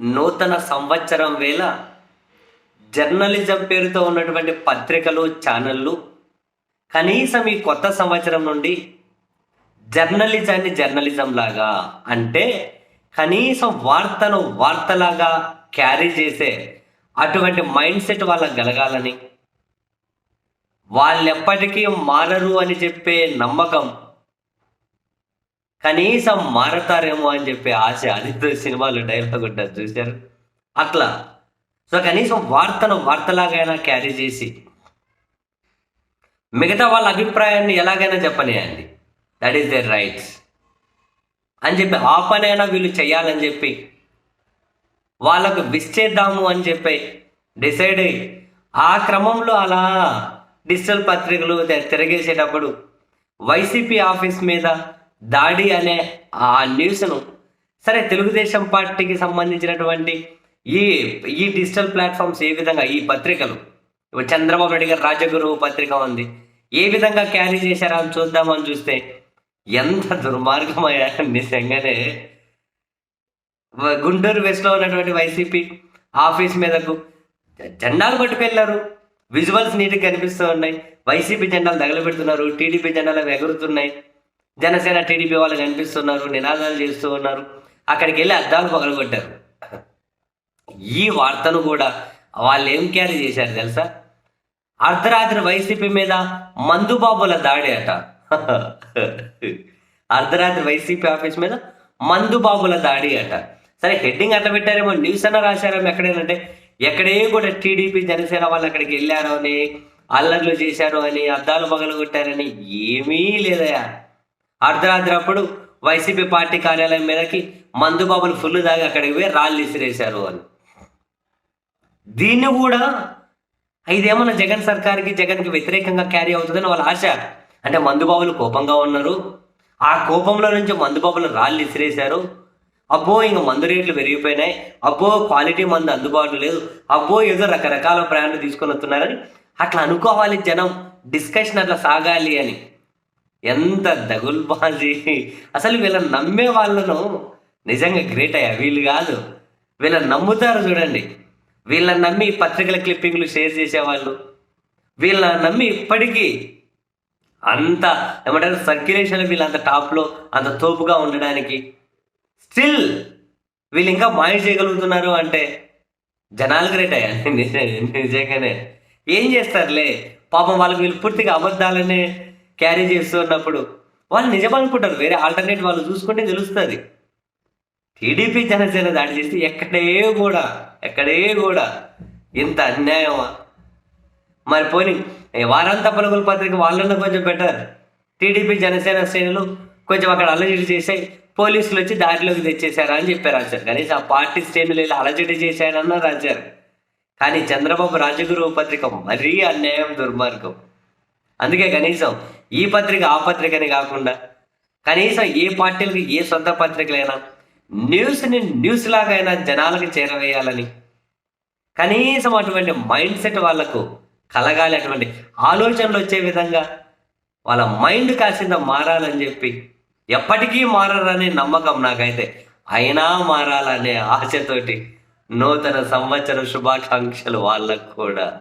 నూతన సంవత్సరం వేళ జర్నలిజం పేరుతో ఉన్నటువంటి పత్రికలు ఛానళ్ళు కనీసం ఈ కొత్త సంవత్సరం నుండి జర్నలిజాన్ని జర్నలిజం లాగా అంటే కనీసం వార్తను వార్తలాగా క్యారీ చేసే అటువంటి మైండ్ సెట్ వాళ్ళకి కలగాలని. వాళ్ళెప్పటికీ మారరు అని చెప్పే నమ్మకం కనీసం మారతారేమో అని చెప్పి ఆశ ఆదిత్య సినిమాలో డైలాగ్ ఉంటుంది చూశారు? అట్లా. సో కనీసం వార్తను వార్తలాగైనా క్యారీ చేసి మిగతా వాళ్ళ అభిప్రాయాన్ని ఎలాగైనా చెప్పనియండి. దట్ ఈస్ దేర్ రైట్స్ అని చెప్పి ఆ పనైనా వీళ్ళు చేయాలని చెప్పి వాళ్ళకు విచ్చేద్దాము అని చెప్పి డిసైడ్ అయ్యి ఆ క్రమంలో అలా డిజిటల్ పత్రికలు తిరగేసేటప్పుడు వైసీపీ ఆఫీస్ మీద దాడి అనే ఆ న్యూస్ను సరే తెలుగుదేశం పార్టీకి సంబంధించినటువంటి ఈ ఈ డిజిటల్ ప్లాట్ఫామ్స్ ఏ విధంగా ఈ పత్రికలు ఇప్పుడు చంద్రబాబు నాయుడు గారు రాజగురు పత్రిక ఉంది ఏ విధంగా క్యారీ చేశారా అని చూద్దామని చూస్తే ఎంత దుర్మార్గమయ్యా నిజంగానే. గుంటూరు వెస్ట్లో ఉన్నటువంటి వైసీపీ ఆఫీస్ మీదకు జెండాలు పట్టుకెళ్ళారు విజువల్స్ నీట్గా కనిపిస్తూ ఉన్నాయి. వైసీపీ జెండాలు తగలబెడుతున్నారు టీడీపీ జెండాలు ఎగురుతున్నాయి. జనసేన టీడీపీ వాళ్ళు కనిపిస్తున్నారు నినాదాలు చేస్తూ ఉన్నారు. అక్కడికి వెళ్ళి అద్దాలు పగలగొట్టారు. ఈ వార్తను కూడా వాళ్ళు ఏం క్యారీ చేశారు తెలుసా? అర్ధరాత్రి వైసీపీ మీద మందుబాబుల దాడి అట. అర్ధరాత్రి వైసీపీ ఆఫీస్ మీద మందుబాబుల దాడి అట. సరే హెడ్డింగ్ అట్లా పెట్టారేమో న్యూస్ అన్న రాశారేమో ఎక్కడేనంటే ఎక్కడే కూడా టీడీపీ జనసేన వాళ్ళు అక్కడికి వెళ్ళారు అని అల్లర్లు చేశారు అని అద్దాలు పగలగొట్టారని ఏమీ లేదయా? అర్ధరాత్రి అప్పుడు వైసీపీ పార్టీ కార్యాలయం మీదకి మందుబాబులు ఫుల్ దాగి అక్కడికి పోయి రాళ్ళు విసిరేశారు అని. దీన్ని కూడా ఇదేమన్నా జగన్ సర్కార్కి జగన్కి వ్యతిరేకంగా క్యారీ అవుతుందని వాళ్ళ ఆశ. అంటే మందుబాబులు కోపంగా ఉన్నారు. ఆ కోపంలో నుంచి మందుబాబులు రాళ్ళు విసిరేశారు అబ్బో ఇంక మందు రేట్లు పెరిగిపోయినాయి. అబ్బో క్వాలిటీ మందు అందుబాటులో లేదు. అబ్బో ఏదో రకరకాల బ్రాండ్లు తీసుకొని వస్తున్నారని. అట్లా అనుకోవాలి జనం. డిస్కషన్ అట్లా సాగాలి అని. ఎంత దగుల్బాజీ. అసలు వీళ్ళని నమ్మే వాళ్ళను నిజంగా గ్రేట్ అయ్యా వీళ్ళు కాదు. వీళ్ళని నమ్ముతారు చూడండి. వీళ్ళని నమ్మి పత్రికల క్లిప్పింగ్లు షేర్ చేసేవాళ్ళు. వీళ్ళని నమ్మి ఇప్పటికీ అంత ఏమంటారు సర్క్యులేషన్ వీళ్ళు అంత టాప్లో అంత తోపుగా ఉండడానికి. స్టిల్ వీళ్ళు ఇంకా మాయ చేయగలుగుతున్నారు అంటే జనాలు గ్రేట్ అయ్యా. నిజంగానే. ఏం చేస్తారులే? పాపం వాళ్ళకి వీళ్ళు పూర్తిగా అబద్ధాలనే క్యారీ చేస్తూ ఉన్నప్పుడు వాళ్ళు నిజం అనుకుంటారు. వేరే ఆల్టర్నేట్ వాళ్ళు చూసుకుంటే తెలుస్తుంది. టీడీపీ జనసేన దాడి చేస్తే ఎక్కడే కూడా ఎక్కడే కూడా ఇంత అన్యాయమా? మరి పోనీ వారంతా వారాంత పలుకుల పత్రిక వాళ్ళన్నా కొంచెం బెటర్ టీడీపీ జనసేన శ్రేణులు కొంచెం అక్కడ అలజడి చేసాయి పోలీసులు వచ్చి దారిలోకి తెచ్చేశారా అని చెప్పారు అంచారు కనీసం ఆ పార్టీ శ్రేణులు వెళ్ళి అలజడి చేశారన్న రాజారు కానీ చంద్రబాబు రాజగురు పత్రిక మరీ అన్యాయం దుర్మార్గం. అందుకే కనీసం ఈ పత్రిక ఆ పత్రికని కాకుండా కనీసం ఏ పార్టీలకి ఏ సొంత పత్రికలైనా న్యూస్ని న్యూస్ లాగైనా జనాలకు చేరవేయాలని కనీసం అటువంటి మైండ్ సెట్ వాళ్ళకు కలగాలి అటువంటి ఆలోచనలు వచ్చే విధంగా వాళ్ళ మైండ్ కాసింత మారాలని చెప్పి ఎప్పటికీ మారరనే నమ్మకం నాకైతే. అయినా మారాలనే ఆశతోటి నూతన సంవత్సర శుభాకాంక్షలు వాళ్ళకు కూడా.